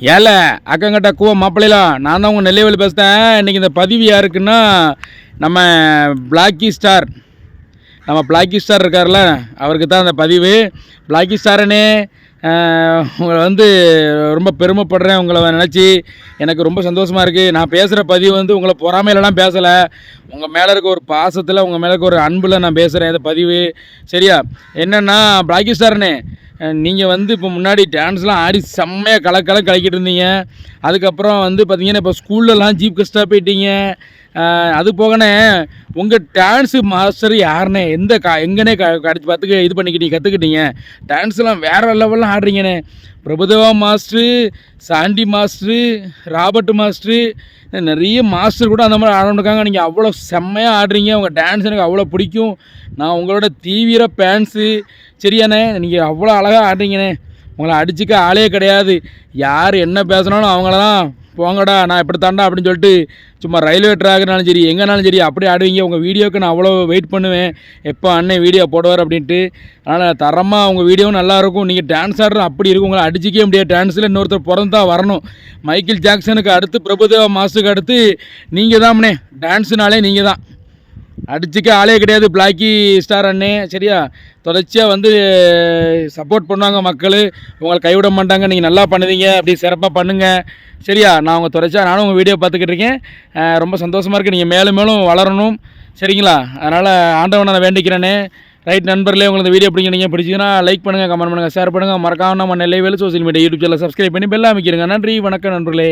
ஏல அக்கங்கிட்ட கூவ மாப்பிள்ளைலாம் நான் தான் உங்கள் நெல்லைவேலி பேசுகிறேன் இன்றைக்கி இந்த பதிவு யாருக்குன்னா நம்ம பிளாக்கி ஸ்டார் நம்ம பிளாக்கி ஸ்டார் இருக்கார்ல அவருக்கு தான் அந்த பதிவு. பிளாக்கி ஸ்டாரனே உங்களை வந்து ரொம்ப பெருமைப்படுறேன் உங்களை நினச்சி. எனக்கு ரொம்ப சந்தோஷமாக இருக்குது நான் பேசுகிற பதிவு வந்து உங்களை பொறாமையிலலாம் பேசலை. உங்கள் மேலே இருக்க ஒரு பாசத்தில் உங்கள் மேலே இருக்க ஒரு அன்பில் நான் பேசுகிறேன் இந்த பதிவு. சரியா? என்னென்னா பிளாக்கி ஸ்டாரனே நீங்கள் வந்து இப்போ முன்னாடி டான்ஸ்லாம் ஆடி செம்மையாக கலக்கல கலக்கிட்டு இருந்தீங்க. அதுக்கப்புறம் வந்து பார்த்தீங்கன்னா இப்போ ஸ்கூல்லலாம் ஜீப் கஸ்ட்டாக போயிட்டீங்க. அது போகனே உங்கள் டான்ஸு மாஸ்டர் யாருண்ணே எந்த கா எங்கனே க கடிச்சு பார்த்துக்க இது பண்ணிக்கிட்டீங்க கற்றுக்கிட்டீங்க டான்ஸ்லாம் வேறு லெவலில் ஆடுறீங்கண்ணே Prabhudeva master Sandy master Robert master நிறைய மாஸ்டர் கூட அந்த மாதிரி ஆடணுக்காங்க நீங்கள் அவ்வளோ செம்மையாக ஆடுறீங்க. உங்கள் டான்ஸ் எனக்கு அவ்வளோ பிடிக்கும். நான் உங்களோட தீவிர ஃபேன்ஸு சரியாண்ணே நீங்கள் அவ்வளோ அழகாக ஆடுறீங்கண்ணே உங்களை அடிச்சுக்க ஆளே கிடையாது. யார் என்ன பேசினாலும் அவங்கள தான் போங்கடா நான் இப்படி தாண்டா அப்படின்னு சொல்லிட்டு சும்மா ரயில்வே ட்ராக்னாலும் சரி எங்கேனாலும் சரி அப்படி ஆடுவீங்க. உங்கள் வீடியோக்கு நான் அவ்வளோ வெயிட் பண்ணுவேன். எப்போ அண்ணன் வீடியோ போடுவார் அப்படின்ட்டு. அதனால் தரமாக உங்கள் வீடியோவும் நல்லாயிருக்கும் நீங்கள் டான்ஸ் ஆடுற அப்படி இருக்கும். உங்களை அடிச்சிக்கவே முடியாது. டான்ஸில் இன்னொருத்தர் பிறந்தா வரணும். மைக்கேல் ஜாக்சனுக்கு அடுத்து பிரபுதேவா மாஸ்டருக்கு அடுத்து நீங்கள் தான்ண்ணே டான்ஸுனாலே நீங்கள் தான் அடிச்சுக்க ஆளே கிடையாது. பிளாக்கி ஸ்டார் அண்ணே. சரியா? தொடர்ச்சியாக வந்து சப்போர்ட் பண்ணுவாங்க மக்கள். உங்களை கைவிட மாட்டாங்க. நீங்கள் நல்லா பண்ணுவீங்க. அப்படி சிறப்பாக பண்ணுங்கள் சரியா? நான் உங்கள் தொடர்ச்சியாக நானும் உங்கள் வீடியோ பார்த்துக்கிட்டு இருக்கேன். ரொம்ப சந்தோஷமாக இருக்குது நீங்கள் மேலும் மேலும் வளரணும். சரிங்களா? அதனால் ஆண்டவனை நான் வேண்டிக்கிறேனே. ரைட் நண்பர்களே உங்களுக்கு வீடியோ பிடிக்கிறீங்க பிடிச்சிங்கன்னா லைக் பண்ணுங்கள் கமெண்ட் பண்ணுங்கள் ஷேர் பண்ணுங்கள் மறக்காம நம்ம நெல்லை வேலை social media YouTube channel subscribe பண்ணி பெல் அமைக்கிறங்க நன்றி வணக்கம் நண்பர்களே.